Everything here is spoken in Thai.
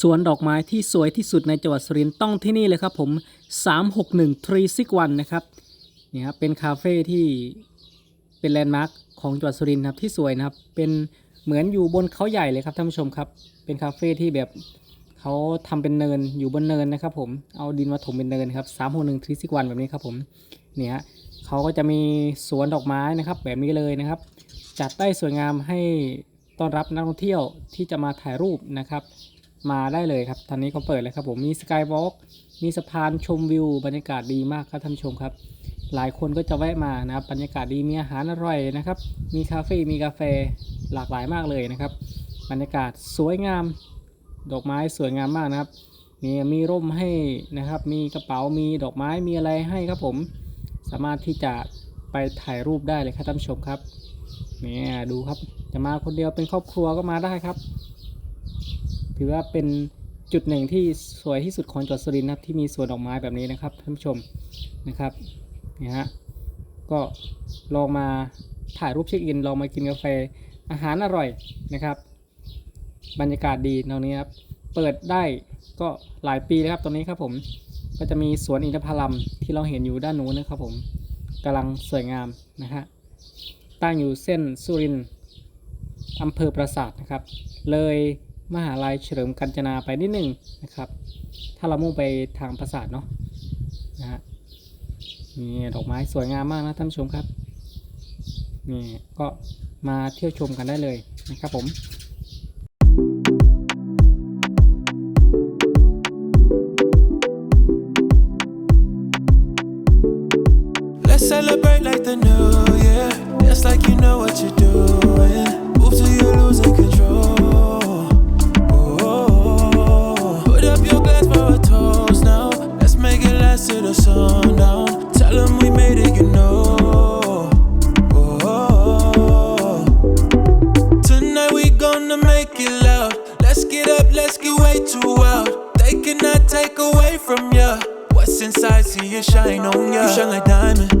สวนดอกไม้ที่สวยที่สุดในจังหวัดสุรินทร์ต้องที่นี่เลยครับผม 361 3 6 1นะครับนี่ครับเป็นคาเฟ่ที่เป็นแลนด์มาร์คของจังหวัดสุรินทร์ครับที่สวยนะครับ เป็นเหมือนอยู่บนเขาใหญ่เลยครับท่านผู้ชมครับ เป็นคาเฟ่ที่แบบเขาทำเป็นเนินอยู่บนเนินนะครับผมเอาดินมาถมเป็นเนินครับ361 3 6 1แบบนี้ครับผมเนี่ยเขาก็จะมีสวนดอกไม้นะครับ แบบนี้เลยนะครับ จัดได้สวยงามให้ต้อนรับนักท่องเที่ยวที่จะมาถ่ายรูปนะครับ มาได้เลยครับตอนนี้เขาเปิดเลยครับผมมีสกายวอล์กมีสะพานชมวิว บรรยากาศดีมากครับท่านชมครับ หลายคนก็จะแวะมานะครับบรรยากาศดีมีอาหารอร่อยนะครับ มีคาเฟ่มีกาแฟหลากหลายมากเลยนะครับ บรรยากาศสวยงาม ดอกไม้สวยงามมากนะครับมีมีร่มให้นะครับ มีกระเป๋ามีดอกไม้มีอะไรให้ครับผม สามารถที่จะไปถ่ายรูปได้เลยครับท่านผู้ชมครับเนี่ยดูครับจะมาคนเดียวเป็นครอบครัวก็มาได้ครับ ถือว่าเป็นจุดหนึ่งที่สวยที่สุดของจังหวัดสุรินทร์นะครับที่มีสวนดอกไม้แบบนี้นะครับท่านผู้ชมนะครับเนี่ยฮะก็ลองมาถ่ายรูปเช็คอินลองมากินกาแฟอาหารอร่อยนะครับ บรรยากาศดีตรงนี้ครับเปิดได้ก็หลายปีแล้วครับตรงนี้ครับผมก็จะมีสวนอินทผลัมที่เราเห็นอยู่ด้านนู้นนะครับผมกำลังสวยงามนะฮะตั้งอยู่เส้นสุรินทร์อำเภอปราสาทนะครับ เลย มหาลัยเฉลิมกัญจนาไปนิดหนึ่งนะครับ ถ้าเรามุ่งไปทางปราสาทเนาะนะฮะนี่ดอกไม้สวยงามมากนะท่านผู้ชมครับนี่ก็มาเที่ยวชมกันได้เลยนะครับผม Let's celebrate like the new year. Dance like you know what you're doing. The sundown. Tell them we made it, you know. Oh, tonight we gonna make it loud. Let's get up, let's get way too wild. They cannot take away from ya. What's inside, see it shine on ya. You shine like diamond.